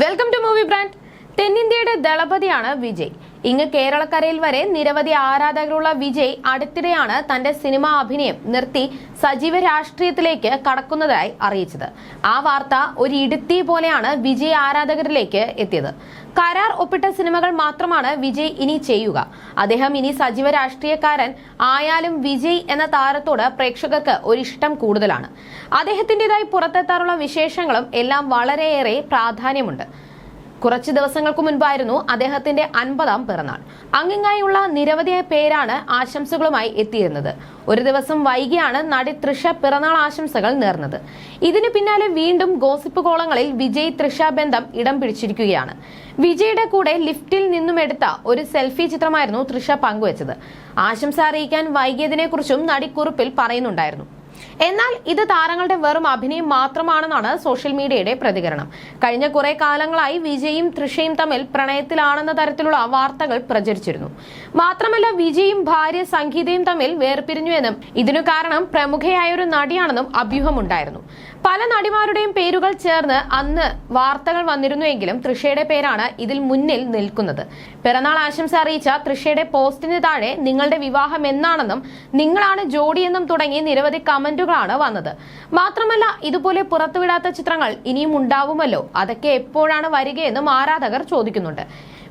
Welcome to movie brand തെന്നിന്ത്യയുടെ ദളപതിയാണ് വിജയ്. ഇങ്ങ് കേരളക്കരയിൽ വരെ നിരവധി ആരാധകരുള്ള വിജയ് അടുത്തിടെയാണ് തന്റെ സിനിമാ അഭിനയം നിർത്തി സജീവ രാഷ്ട്രീയത്തിലേക്ക് കടക്കുന്നതായി അറിയിച്ചത്. ആ വാർത്ത ഒരു ഇടുത്തി പോലെയാണ് വിജയ് ആരാധകരിലേക്ക് എത്തിയത്. കരാർ ഒപ്പിട്ട സിനിമകൾ മാത്രമാണ് വിജയ് ഇനി ചെയ്യുക. അദ്ദേഹം ഇനി സജീവ രാഷ്ട്രീയക്കാരൻ ആയാലും വിജയ് എന്ന താരത്തോട് പ്രേക്ഷകർക്ക് ഒരിഷ്ടം കൂടുതലാണ്. അദ്ദേഹത്തിന്റെതായി പുറത്തെത്താറുള്ള വിശേഷങ്ങളും എല്ലാം വളരെയേറെ പ്രാധാന്യമുണ്ട്. കുറച്ച് ദിവസങ്ങൾക്ക് മുൻപായിരുന്നു അദ്ദേഹത്തിന്റെ അൻപതാം പിറന്നാൾ. അങ്ങിങ്ങായുള്ള നിരവധിയായ പേരാണ് ആശംസകളുമായി എത്തിയിരുന്നത്. ഒരു ദിവസം വൈകിയാണ് നടി തൃഷ പിറന്നാൾ ആശംസകൾ നേർന്നത്. ഇതിനു പിന്നാലെ വീണ്ടും ഗോസിപ്പ് കോളങ്ങളിൽ വിജയ് തൃഷ ബന്ധം ഇടം പിടിച്ചിരിക്കുകയാണ്. വിജയുടെ കൂടെ ലിഫ്റ്റിൽ നിന്നും എടുത്ത ഒരു സെൽഫി ചിത്രമായിരുന്നു തൃഷ പങ്കുവച്ചത്. ആശംസ അറിയിക്കാൻ വൈകിയതിനെക്കുറിച്ചും നടി കുറിപ്പിൽ പറയുന്നുണ്ടായിരുന്നു. എന്നാൽ ഇത് താരങ്ങളുടെ വെറും അഭിനയം മാത്രമാണെന്നാണ് സോഷ്യൽ മീഡിയയുടെ പ്രതികരണം. കഴിഞ്ഞ കുറെ കാലങ്ങളായി വിജയും തൃഷയും തമ്മിൽ പ്രണയത്തിലാണെന്ന തരത്തിലുള്ള വാർത്തകൾ പ്രചരിച്ചിരുന്നു. മാത്രമല്ല വിജയും ഭാര്യ സംഗീതയും തമ്മിൽ വേർപിരിഞ്ഞുവെന്നും ഇതിനു കാരണം പ്രമുഖയായ ഒരു നടിയാണെന്നും അഭ്യൂഹമുണ്ടായിരുന്നു. പല നടിമാരുടെയും പേരുകൾ ചേർന്ന് അന്ന് വാർത്തകൾ വന്നിരുന്നുവെങ്കിലും തൃഷയുടെ പേരാണ് ഇതിൽ മുന്നിൽ നിൽക്കുന്നത്. പിറന്നാൾ ആശംസ അറിയിച്ച തൃഷയുടെ പോസ്റ്റിന് താഴെ നിങ്ങളുടെ വിവാഹം എന്നാണെന്നും നിങ്ങളാണ് ജോഡിയെന്നും തുടങ്ങി നിരവധി കമന്റുകളാണ് വന്നത്. മാത്രമല്ല ഇതുപോലെ പുറത്തുവിടാത്ത ചിത്രങ്ങൾ ഇനിയും ഉണ്ടാവുമല്ലോ? അതൊക്കെ എപ്പോഴാണ് വരികയെന്നും ആരാധകർ ചോദിക്കുന്നുണ്ട്.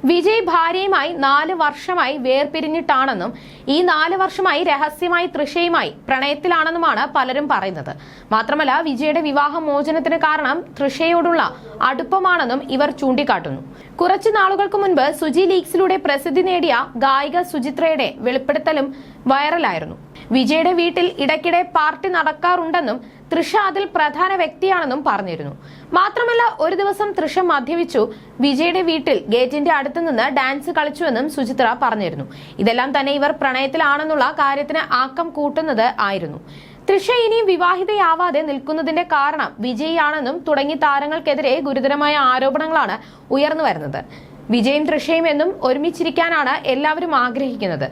വിജയ് ഭാര്യയുമായി നാല് വർഷമായി വേർപിരിഞ്ഞിട്ടാണെന്നും ഈ നാല് വർഷമായി രഹസ്യമായി തൃഷയുമായി പ്രണയത്തിലാണെന്നുമാണ് പലരും പറയുന്നത്. മാത്രമല്ല വിജയുടെ വിവാഹ മോചനത്തിന് കാരണം തൃഷയോടുള്ള അടുപ്പമാണെന്നും ഇവർ ചൂണ്ടിക്കാട്ടുന്നു. കുറച്ചു നാളുകൾക്ക് മുൻപ് സുജി ലീഗ്സിലൂടെ പ്രസിദ്ധി നേടിയ ഗായിക സുചിത്രയുടെ വെളിപ്പെടുത്തലും വൈറലായിരുന്നു. വിജയുടെ വീട്ടിൽ ഇടയ്ക്കിടെ പാർട്ടി നടക്കാറുണ്ടെന്നും തൃഷ അതിൽ പ്രധാന വ്യക്തിയാണെന്നും പറഞ്ഞിരുന്നു. മാത്രമല്ല ഒരു ദിവസം തൃഷ മദ്യപിച്ചു. വിജയുടെ വീട്ടിൽ ഗേറ്റിന്റെ അടുത്ത് നിന്ന് ഡാൻസ് കളിച്ചുവെന്നും സുചിത്ര പറഞ്ഞിരുന്നു. ഇതെല്ലാം തന്നെ ഇവർ പ്രണയത്തിലാണെന്നുള്ള കാര്യത്തിന് ആക്കം കൂട്ടുന്നത് ആയിരുന്നു. തൃഷ ഇനിയും വിവാഹിതയാവാതെ നിൽക്കുന്നതിന്റെ കാരണം വിജയിയാണെന്നും തുടങ്ങി താരങ്ങൾക്കെതിരെ ഗുരുതരമായ ആരോപണങ്ങളാണ് ഉയർന്നു വരുന്നത്. വിജയും തൃഷയും എന്നും ഒരുമിച്ചിരിക്കാനാണ് എല്ലാവരും ആഗ്രഹിക്കുന്നത്.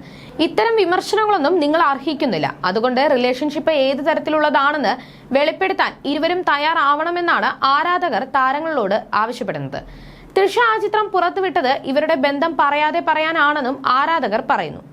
ഇത്തരം വിമർശനങ്ങളൊന്നും നിങ്ങൾ അർഹിക്കുന്നില്ല. അതുകൊണ്ട് റിലേഷൻഷിപ്പ് ഏത് തരത്തിലുള്ളതാണെന്ന് വെളിപ്പെടുത്താൻ ഇരുവരും തയ്യാറാവണമെന്നാണ് ആരാധകർ താരങ്ങളോട് ആവശ്യപ്പെടുന്നത്. തൃഷ ആ ചിത്രം പുറത്തുവിട്ടത് ഇവരുടെ ബന്ധം പറയാതെ പറയാനാണെന്നും ആരാധകർ പറയുന്നു.